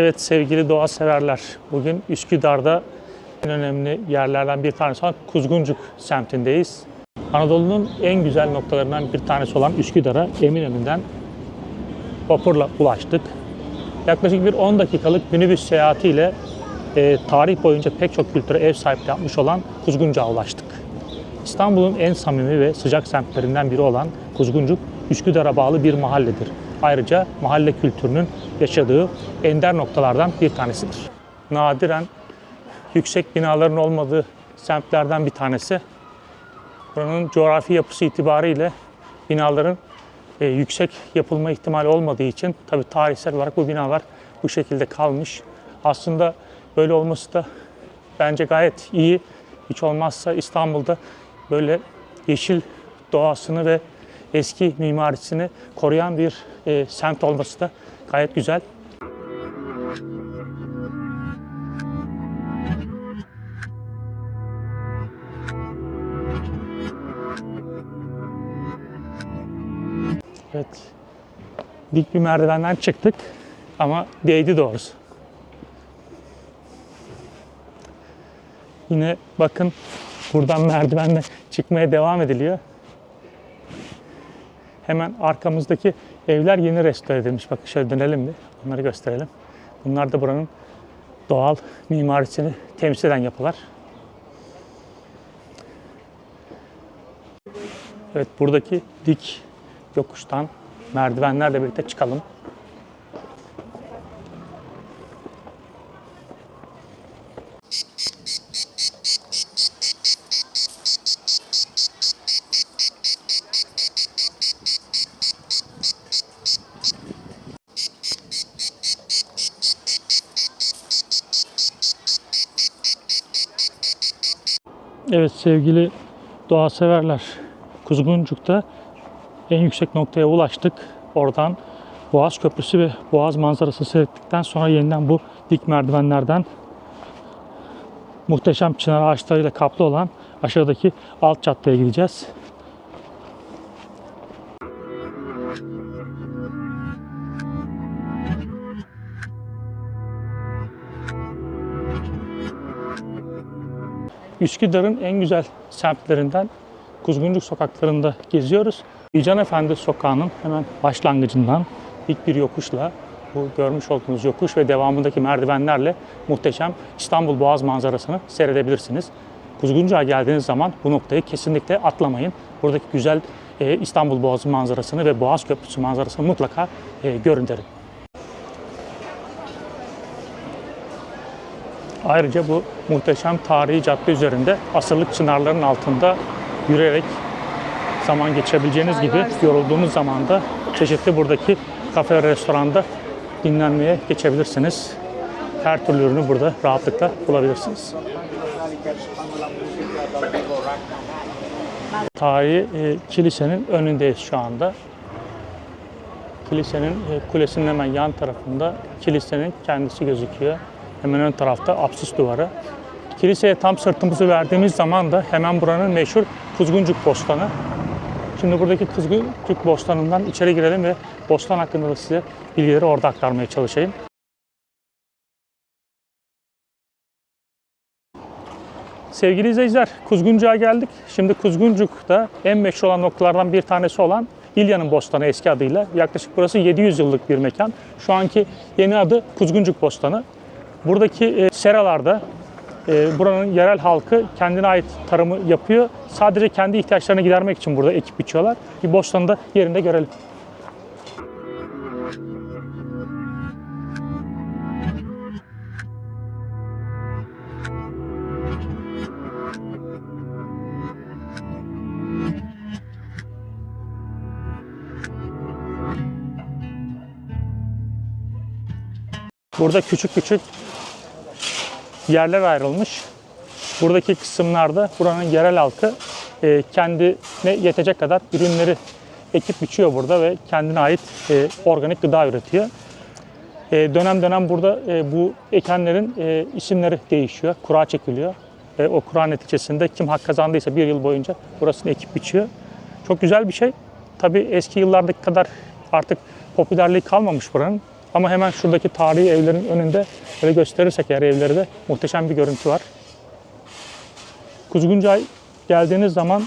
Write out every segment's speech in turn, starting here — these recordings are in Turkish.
Evet sevgili doğa severler, bugün Üsküdar'da en önemli yerlerden bir tanesi olan Kuzguncuk semtindeyiz. Anadolu'nun en güzel noktalarından bir tanesi olan Üsküdar'a Eminönü'nden vapurla ulaştık. Yaklaşık bir 10 dakikalık minibüs seyahatiyle e, tarih boyunca pek çok kültüre ev sahipliği yapmış olan Kuzguncuk'a ulaştık. İstanbul'un en samimi ve sıcak semtlerinden biri olan Kuzguncuk, Üsküdar'a bağlı bir mahalledir. Ayrıca mahalle kültürünün yaşadığı ender noktalardan bir tanesidir. Nadiren yüksek binaların olmadığı semtlerden bir tanesi. Buranın coğrafi yapısı itibariyle binaların e, yüksek yapılma ihtimali olmadığı için tabii tarihsel olarak bu binalar bu şekilde kalmış. Aslında böyle olması da bence gayet iyi. Hiç olmazsa İstanbul'da böyle yeşil doğasını ve eski mimarisini koruyan bir e, semt olması da gayet güzel. Evet. Dik bir merdivenden çıktık ama değdi doğrusu. Yine bakın buradan merdivenle çıkmaya devam ediliyor. Hemen arkamızdaki evler yeni restore edilmiş. Bakın şöyle dönelim bir. Onları gösterelim. Bunlar da buranın doğal mimarisini temsil eden yapılar. Evet buradaki dik yokuştan merdivenlerle birlikte çıkalım. Evet sevgili doğa severler. Kuzguncuk'ta en yüksek noktaya ulaştık. Oradan Boğaz Köprüsü ve Boğaz manzarası seyrettikten sonra yeniden bu dik merdivenlerden muhteşem çınar ağaçlarıyla kaplı olan aşağıdaki alt caddeye gideceğiz. Üsküdar'ın en güzel semtlerinden Kuzguncuk sokaklarında geziyoruz. İcan Efendi sokağının hemen başlangıcından dik bir yokuşla bu görmüş olduğunuz yokuş ve devamındaki merdivenlerle muhteşem İstanbul Boğaz manzarasını seyredebilirsiniz. Kuzguncuk'a geldiğiniz zaman bu noktayı kesinlikle atlamayın. Buradaki güzel e, İstanbul Boğazı manzarasını ve Boğaz Köprüsü manzarasını mutlaka e, görün derim. Ayrıca bu muhteşem tarihi cadde üzerinde asırlık çınarların altında yürüyerek zaman geçirebileceğiniz gibi yorulduğunuz zaman da çeşitli buradaki kafe ve restoranda dinlenmeye geçebilirsiniz. Her türlü ürünü burada rahatlıkla bulabilirsiniz. Tarihi e, kilisenin önündeyiz şu anda. Kilisenin e, kulesinin hemen yan tarafında kilisenin kendisi gözüküyor. Hemen ön tarafta apsis duvarı. Kiliseye tam sırtımızı verdiğimiz zaman da hemen buranın meşhur Kuzguncuk Bostanı. Şimdi buradaki Kuzguncuk Bostanı'ndan içeri girelim ve bostan hakkında da size bilgileri orada aktarmaya çalışayım. Sevgili izleyiciler, Kuzguncuk'a geldik. Şimdi Kuzguncuk'ta en meşhur olan noktalardan bir tanesi olan İlya'nın Bostanı eski adıyla. Yaklaşık burası 700 yıllık bir mekan. Şu anki yeni adı Kuzguncuk Bostanı. Buradaki e, seralarda e, buranın yerel halkı kendine ait tarımı yapıyor. Sadece kendi ihtiyaçlarını gidermek için burada ekip biçiyorlar. Bir bostanı da yerinde görelim. Burada küçük küçük yerler ayrılmış. Buradaki kısımlarda buranın yerel halkı e, kendine yetecek kadar ürünleri ekip biçiyor burada ve kendine ait e, organik gıda üretiyor. E, dönem dönem burada e, bu ekenlerin e, isimleri değişiyor, kura çekiliyor. E, o kura neticesinde kim hak kazandıysa bir yıl boyunca burasını ekip biçiyor. Çok güzel bir şey. Tabii eski yıllardaki kadar artık popülerliği kalmamış buranın. Ama hemen şuradaki tarihi evlerin önünde böyle gösterirsek eğer evleri de muhteşem bir görüntü var. Kuzguncay geldiğiniz zaman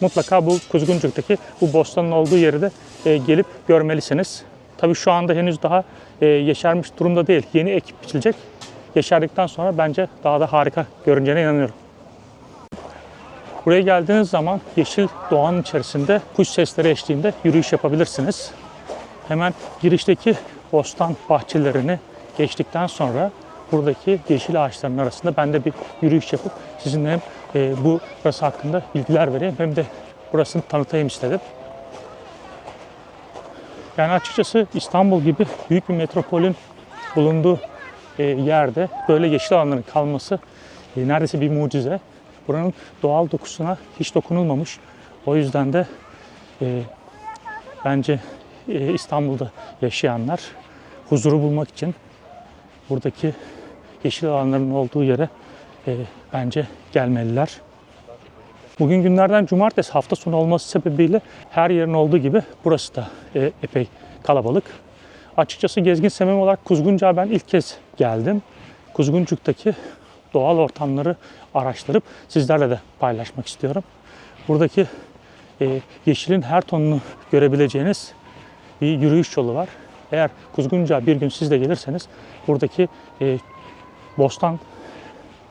mutlaka bu Kuzguncuk'taki bu bostanın olduğu yeri de e, gelip görmelisiniz. Tabii şu anda henüz daha e, yeşermiş durumda değil. Yeni ekip biçilecek. Yeşerdikten sonra bence daha da harika görüneceğine inanıyorum. Buraya geldiğiniz zaman yeşil doğanın içerisinde kuş sesleri eşliğinde yürüyüş yapabilirsiniz. Hemen girişteki bostan bahçelerini geçtikten sonra buradaki yeşil ağaçların arasında ben de bir yürüyüş yapıp sizinle hem e, bu burası hakkında bilgiler vereyim hem de burasını tanıtayım istedim. Yani açıkçası İstanbul gibi büyük bir metropolün bulunduğu e, yerde böyle yeşil alanların kalması e, neredeyse bir mucize. Buranın doğal dokusuna hiç dokunulmamış. O yüzden de e, bence e, İstanbul'da yaşayanlar huzuru bulmak için buradaki yeşil alanların olduğu yere e, bence gelmeliler. Bugün günlerden cumartesi hafta sonu olması sebebiyle her yerin olduğu gibi burası da e, epey kalabalık. Açıkçası gezgin semim olarak Kuzguncuk'a ben ilk kez geldim. Kuzguncuk'taki doğal ortamları araştırıp sizlerle de paylaşmak istiyorum. Buradaki e, yeşilin her tonunu görebileceğiniz bir yürüyüş yolu var. Eğer Kuzguncuk'a bir gün siz de gelirseniz buradaki e, bostan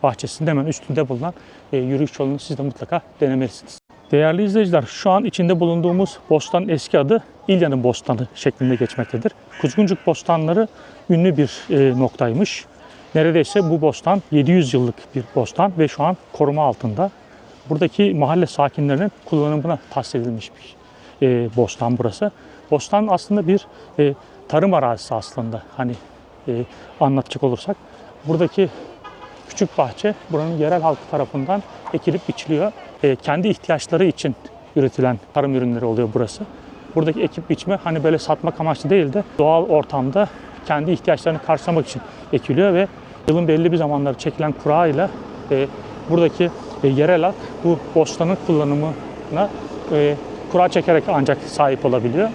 bahçesinin hemen üstünde bulunan e, yürüyüş yolunu siz de mutlaka denemelisiniz. Değerli izleyiciler, şu an içinde bulunduğumuz bostan eski adı İlya'nın Bostanı şeklinde geçmektedir. Kuzguncuk bostanları ünlü bir e, noktaymış. Neredeyse bu bostan 700 yıllık bir bostan ve şu an koruma altında. Buradaki mahalle sakinlerinin kullanımına tahsis edilmiş bir e, bostan burası. Bostan aslında bir e, tarım arazisi aslında hani e, anlatacak olursak. Buradaki küçük bahçe buranın yerel halkı tarafından ekilip biçiliyor. E, kendi ihtiyaçları için üretilen tarım ürünleri oluyor burası. Buradaki ekip biçme hani böyle satmak amaçlı değil de doğal ortamda kendi ihtiyaçlarını karşılamak için ekiliyor ve yılın belli bir zamanları çekilen kura ile buradaki e, yerel halk bu bostanın kullanımına e, kura çekerek ancak sahip olabiliyor.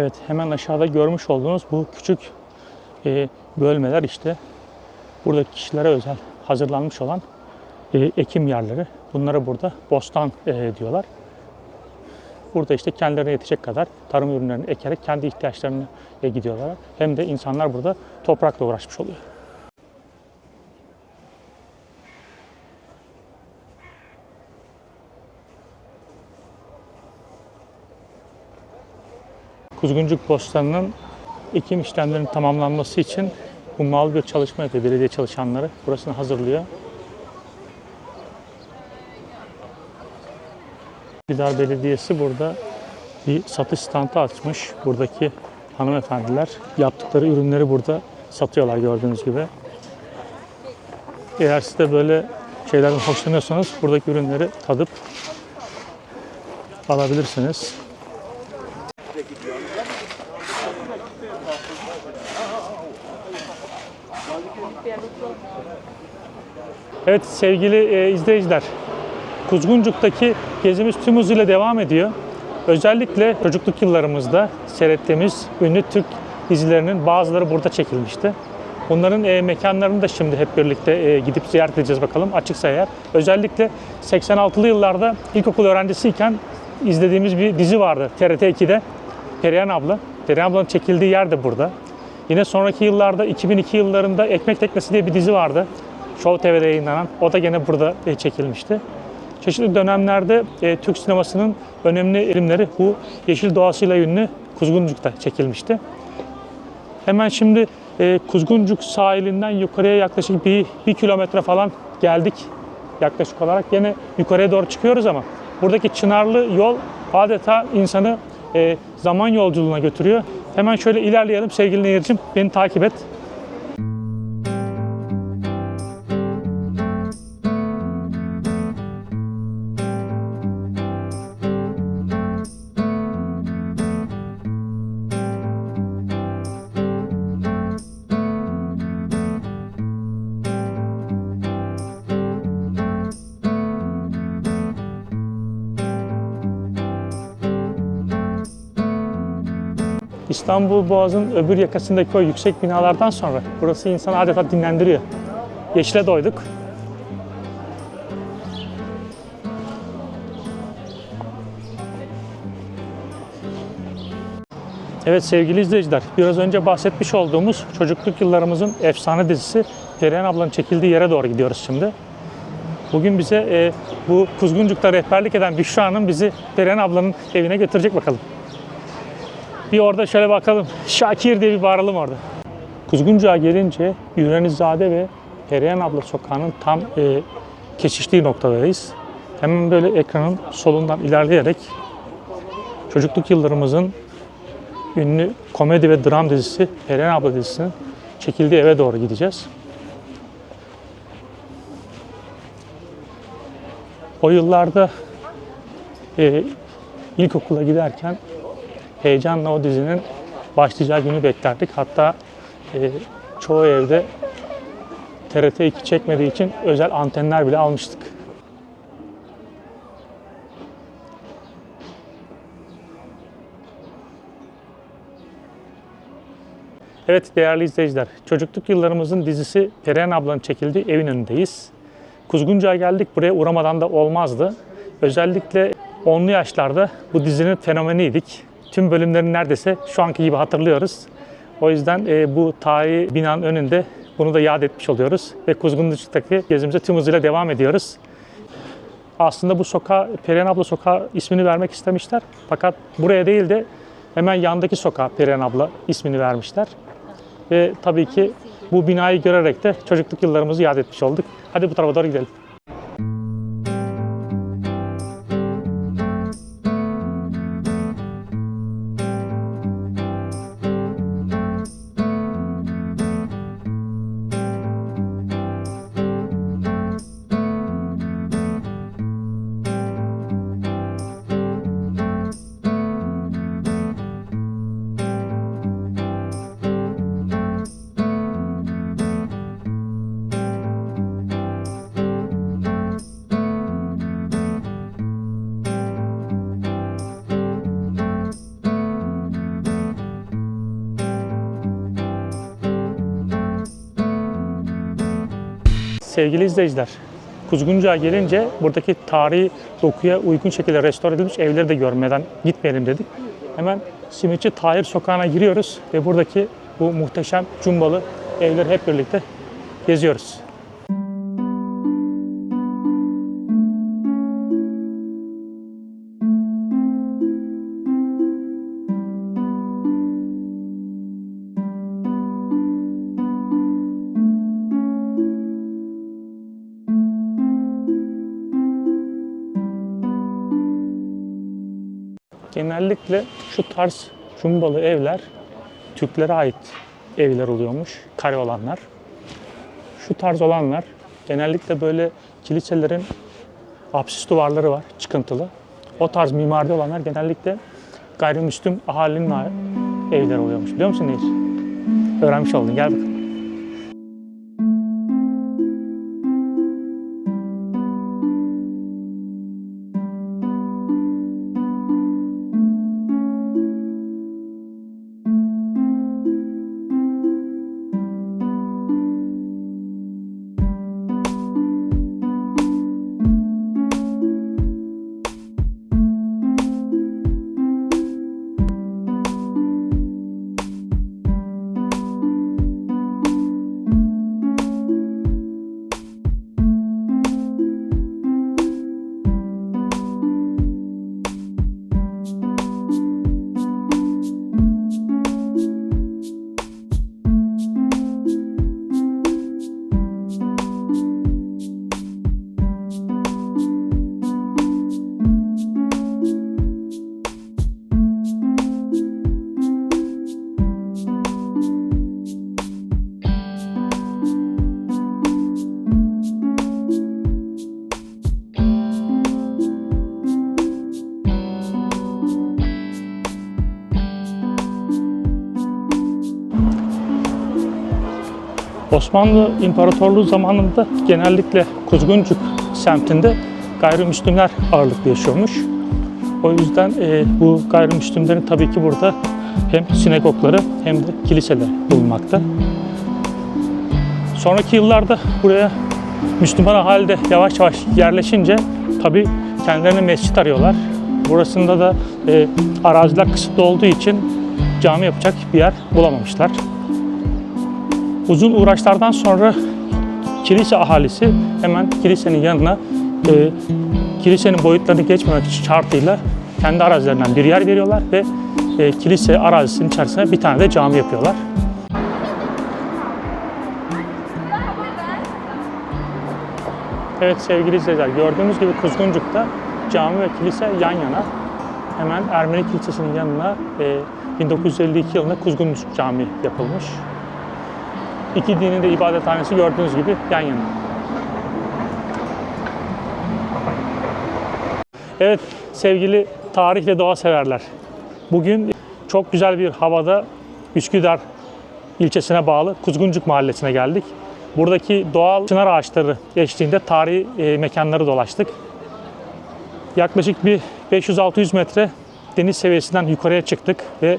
Evet hemen aşağıda görmüş olduğunuz bu küçük e, bölmeler işte buradaki kişilere özel hazırlanmış olan e, ekim yerleri. Bunlara burada bostan e, diyorlar. Burada işte kendilerine yetecek kadar tarım ürünlerini ekerek kendi ihtiyaçlarını e, gidiyorlar. Hem de insanlar burada toprakla uğraşmış oluyor. Kuzguncuk Bostanı'nın ekim işlemlerinin tamamlanması için hummalı bir çalışma yapıyor. Belediye çalışanları burasını hazırlıyor. Bidar Belediyesi burada bir satış standı açmış. Buradaki hanımefendiler yaptıkları ürünleri burada satıyorlar gördüğünüz gibi. Eğer siz de böyle şeylerden hoşlanıyorsanız buradaki ürünleri tadıp alabilirsiniz. Evet sevgili e, izleyiciler, Kuzguncuk'taki gezimiz tüm hızıyla devam ediyor. Özellikle çocukluk yıllarımızda seyrettiğimiz ünlü Türk dizilerinin bazıları burada çekilmişti. Bunların e, mekanlarını da şimdi hep birlikte e, gidip ziyaret edeceğiz bakalım açıksa eğer. Özellikle 86'lı yıllarda ilkokul öğrencisiyken izlediğimiz bir dizi vardı TRT 2'de. Perihan abla. Perihan ablanın çekildiği yer de burada. Yine sonraki yıllarda 2002 yıllarında Ekmek Teknesi diye bir dizi vardı. Show TV'de yayınlanan. O da gene burada e, çekilmişti. Çeşitli dönemlerde e, Türk sinemasının önemli filmleri bu yeşil doğasıyla ünlü Kuzguncuk'ta çekilmişti. Hemen şimdi e, Kuzguncuk sahilinden yukarıya yaklaşık bir, bir kilometre falan geldik yaklaşık olarak. Yine yukarıya doğru çıkıyoruz ama buradaki çınarlı yol adeta insanı e, zaman yolculuğuna götürüyor. Hemen şöyle ilerleyelim sevgili Nehir'cim beni takip et. İstanbul Boğazı'nın öbür yakasındaki o yüksek binalardan sonra burası insanı adeta dinlendiriyor. Yeşile doyduk. Evet sevgili izleyiciler, biraz önce bahsetmiş olduğumuz çocukluk yıllarımızın efsane dizisi Perihan ablanın çekildiği yere doğru gidiyoruz şimdi. Bugün bize e, bu Kuzguncuk'ta rehberlik eden Büşra Hanım bizi Perihan ablanın evine götürecek bakalım. Bir orada şöyle bakalım. Şakir diye bir bağıralım orada. Kuzguncuk'a gelince Yürenizade ve Perihan abla sokağının tam e, kesiştiği noktadayız. Hemen böyle ekranın solundan ilerleyerek çocukluk yıllarımızın ünlü komedi ve dram dizisi Perihan abla dizisinin çekildiği eve doğru gideceğiz. O yıllarda e, ilkokula giderken heyecanla o dizinin başlayacağı günü beklerdik. Hatta e, çoğu evde TRT 2 çekmediği için özel antenler bile almıştık. Evet değerli izleyiciler, çocukluk yıllarımızın dizisi Perihan ablanın çekildiği evin önündeyiz. Kuzguncuğa geldik, buraya uğramadan da olmazdı. Özellikle onlu yaşlarda bu dizinin fenomeniydik. Tüm bölümlerini neredeyse şu anki gibi hatırlıyoruz. O yüzden e, bu tarihi binanın önünde bunu da yad etmiş oluyoruz. Ve Kuzguncuk'taki gezimize tüm hızıyla devam ediyoruz. Aslında bu sokağa Perihan abla sokağı ismini vermek istemişler. Fakat buraya değil de hemen yandaki sokağa Perihan abla ismini vermişler. Ve tabii ki bu binayı görerek de çocukluk yıllarımızı yad etmiş olduk. Hadi bu tarafa doğru gidelim. Sevgili izleyiciler, Kuzguncuğa gelince buradaki tarihi dokuya uygun şekilde restore edilmiş evleri de görmeden gitmeyelim dedik. Hemen Simitçi Tahir Sokağı'na giriyoruz ve buradaki bu muhteşem cumbalı evleri hep birlikte geziyoruz. Genellikle şu tarz cumbalı evler Türklere ait evler oluyormuş, kare olanlar. Şu tarz olanlar genellikle böyle kiliselerin apsis duvarları var, çıkıntılı. O tarz mimari olanlar genellikle gayrimüslim ahalinin evleri oluyormuş. Biliyor musun Nehir? Öğrenmiş oldun. Gel bakalım. Osmanlı İmparatorluğu zamanında genellikle Kuzguncuk semtinde gayrimüslimler ağırlıklı yaşıyormuş. O yüzden e, bu gayrimüslimlerin tabii ki burada hem sinagogları hem de kiliseler bulunmakta. Sonraki yıllarda buraya Müslüman ahali de yavaş yavaş yerleşince tabi kendilerine mescit arıyorlar. Burasında da e, araziler kısıtlı olduğu için cami yapacak bir yer bulamamışlar. Uzun uğraşlardan sonra kilise ahalisi hemen kilisenin yanına e, kilisenin boyutlarını geçmemek şartıyla kendi arazilerinden bir yer veriyorlar ve e, kilise arazisinin içerisine bir tane de cami yapıyorlar. Evet sevgili izleyiciler gördüğünüz gibi Kuzguncuk'ta cami ve kilise yan yana. Hemen Ermeni Kilisesi'nin yanına e, 1952 yılında Kuzguncuk Camii yapılmış. İki dinin de ibadethanesi gördüğünüz gibi yan yana. Evet sevgili tarih ve doğa severler. Bugün çok güzel bir havada Üsküdar ilçesine bağlı Kuzguncuk mahallesine geldik. Buradaki doğal çınar ağaçları eşliğinde tarihi e, mekanları dolaştık. Yaklaşık bir 500-600 metre deniz seviyesinden yukarıya çıktık ve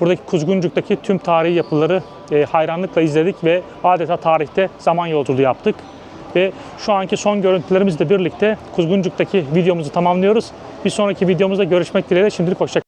buradaki Kuzguncuk'taki tüm tarihi yapıları e, hayranlıkla izledik ve adeta tarihte zaman yolculuğu yaptık. Ve şu anki son görüntülerimizle birlikte Kuzguncuk'taki videomuzu tamamlıyoruz. Bir sonraki videomuzda görüşmek dileğiyle şimdilik hoşça